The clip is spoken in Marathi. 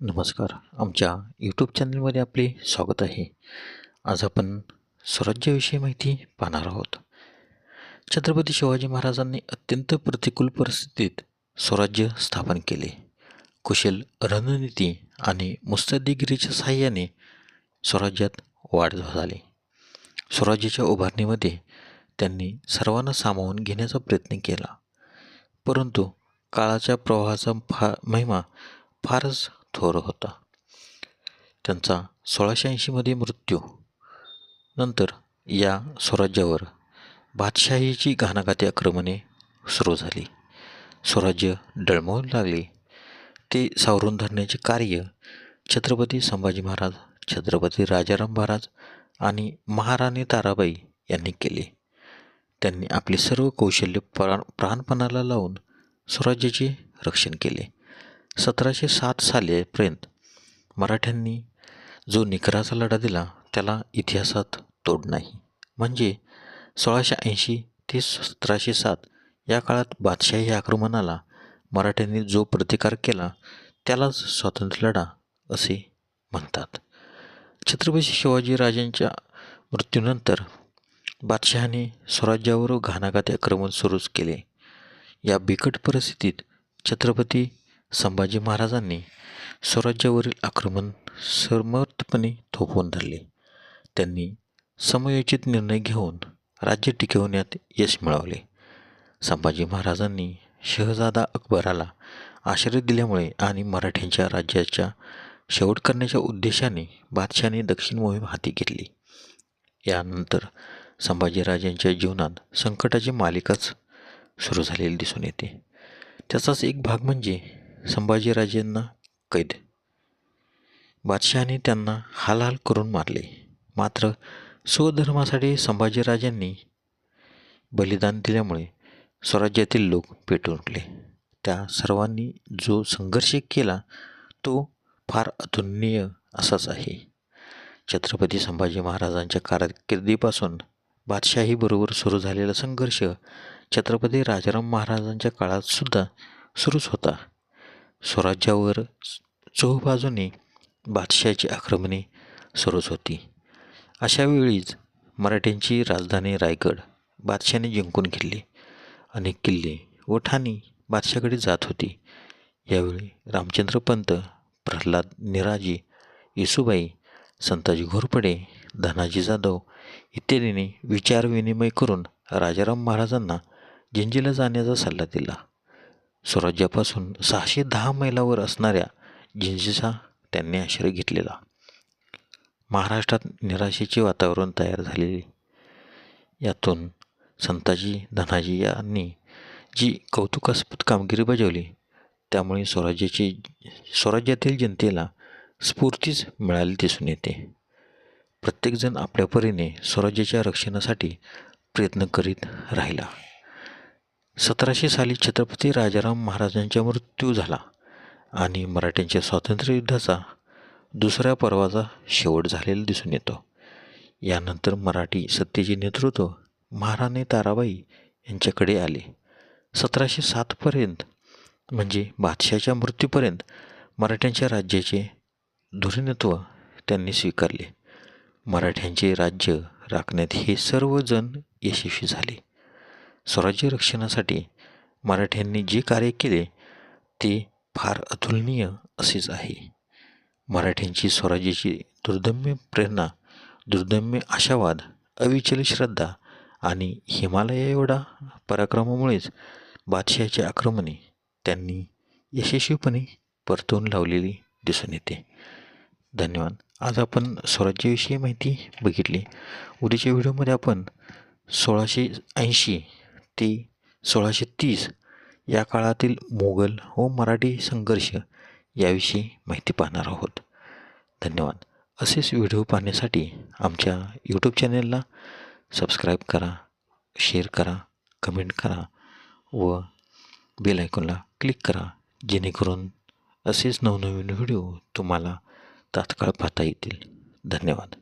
नमस्कार. आमच्या यूट्यूब चॅनलमध्ये आपले स्वागत आहे. आज आपण स्वराज्याविषयी माहिती पाहणार आहोत. छत्रपती शिवाजी महाराजांनी अत्यंत प्रतिकूल परिस्थितीत स्वराज्य स्थापन केले. कुशल रणनीती आणि मुत्सद्देगिरीच्या सहाय्याने स्वराज्यात वाढ झाली. स्वराज्याच्या उभारणीमध्ये त्यांनी सर्वांना सामावून घेण्याचा प्रयत्न केला. परंतु काळाच्या प्रवाहाचा फा महिमा फारच थोर होता. त्यांचा सोळाशे ऐंशीमध्ये मृत्यू. नंतर या स्वराज्यावर बादशाहीची घाणाघाती आक्रमणे सुरू झाली. स्वराज्य डळमळू लागले. ते सावरून धरण्याचे कार्य छत्रपती संभाजी महाराज छत्रपती राजाराम महाराज आणि महाराणी ताराबाई यांनी केले. त्यांनी आपले सर्व कौशल्य प्राण प्राणपणाला लावून स्वराज्याचे रक्षण केले. सतराशे सात सालीपर्यंत मराठ्यांनी जो निकराचा लढा दिला त्याला इतिहासात तोड नाही. म्हणजे सोळाशे ऐंशी ते सतराशे सात या काळात बादशाही आक्रमणाला मराठ्यांनी जो प्रतिकार केला त्यालाच स्वातंत्र्य लढा असे म्हणतात. छत्रपती शिवाजी राजांच्या मृत्यूनंतर बादशहाने स्वराज्यावर घाणाघाती आक्रमण सुरूच केले. या बिकट परिस्थितीत छत्रपती संभाजी महाराजांनी स्वराज्यावरील आक्रमण समर्थपणे थोपवून धरले. त्यांनी समयोचित निर्णय घेऊन राज्य टिकवण्यात यश मिळवले. संभाजी महाराजांनी शहजादा अकबराला आश्रय दिल्यामुळे आणि मराठ्यांच्या राज्याच्या शेवट करण्याच्या उद्देशाने बादशाने दक्षिण मोहीम हाती घेतली. यानंतर संभाजीराजांच्या जीवनात संकटाची मालिकाच सुरू झालेली दिसून येते. त्याचाच एक भाग म्हणजे संभाजीराजेंना कैद. बादशहाने त्यांना हालहाल करून मारले. मात्र स्वधर्मासाठी संभाजीराजांनी बलिदान दिल्यामुळे स्वराज्यातील लोक पेटून उठले. त्या सर्वांनी जो संघर्ष केला तो फार अतुलनीय असाच आहे. छत्रपती संभाजी महाराजांच्या कारकिर्दीपासून बादशाहीबरोबर सुरू झालेला संघर्ष छत्रपती राजाराम महाराजांच्या काळात सुद्धा सुरूच होता. स्वराज्यावर चहूबाजूने बादशाची आक्रमणे सुरूच होती. अशावेळीच मराठ्यांची राजधानी रायगड बादशाने जिंकून घेतली. अनेक किल्ले व ठाणी बादशाकडे जात होती. यावेळी रामचंद्र पंत प्रल्हाद निराजी येसुबाई संताजी घोरपडे धनाजी जाधव इत्यादींनी विचारविनिमय करून राजाराम महाराजांना जिंजीला जाण्याचा सल्ला दिला. स्वराज्यापासून सहाशे दहा मैलावर असणाऱ्या जिंजीचा त्यांनी आश्रय घेतलेला. महाराष्ट्रात निराशेचे वातावरण तयार झालेले. यातून संताजी धनाजी यांनी जी कौतुकास्पद कामगिरी बजावली त्यामुळे स्वराज्याची स्वराज्यातील जनतेला स्फूर्तीच मिळाली दिसून येते. प्रत्येकजण आपल्या परीने स्वराज्याच्या रक्षणासाठी प्रयत्न करीत राहिला. सतराशे साली छत्रपती राजाराम महाराजांचा मृत्यू झाला आणि मराठ्यांच्या स्वातंत्र्ययुद्धाचा दुसऱ्या पर्वाचा शेवट झालेला दिसून येतो. यानंतर मराठी सत्तेचे नेतृत्व महाराणी ताराबाई यांच्याकडे आले. सतराशे सातपर्यंत म्हणजे बादशाच्या मृत्यूपर्यंत मराठ्यांच्या राज्याचे धुरीणत्व त्यांनी स्वीकारले. मराठ्यांचे राज्य राखण्यात हे सर्वजण यशस्वी झाले. स्वराज्य रक्षणासाठी मराठ्यांनी जे कार्य केले ते फार अतुलनीय असेच आहे. मराठ्यांची स्वराज्याची दुर्दम्य प्रेरणा दुर्दम्य आशावाद अविचल श्रद्धा आणि हिमालया एवढा पराक्रमामुळेच बादशहाचे आक्रमणे त्यांनी यशस्वीपणे परतवून लावलेली दिसून येते. धन्यवाद. आज आपण स्वराज्याविषयी माहिती बघितली. उद्याच्या व्हिडिओमध्ये आपण सोळाशे ऐंशी ते सोळाशे तीस या काळातील मोगल व मराठी संघर्ष याविषयी माहिती पाहणार आहोत. धन्यवाद. असेच व्हिडिओ पाहण्यासाठी आमच्या यूट्यूब चॅनेलला सबस्क्राईब करा शेअर करा कमेंट करा व बेल आयकॉनला क्लिक करा जेणेकरून असेच नवनवीन व्हिडिओ तुम्हाला तात्काळ पाहता येतील. धन्यवाद.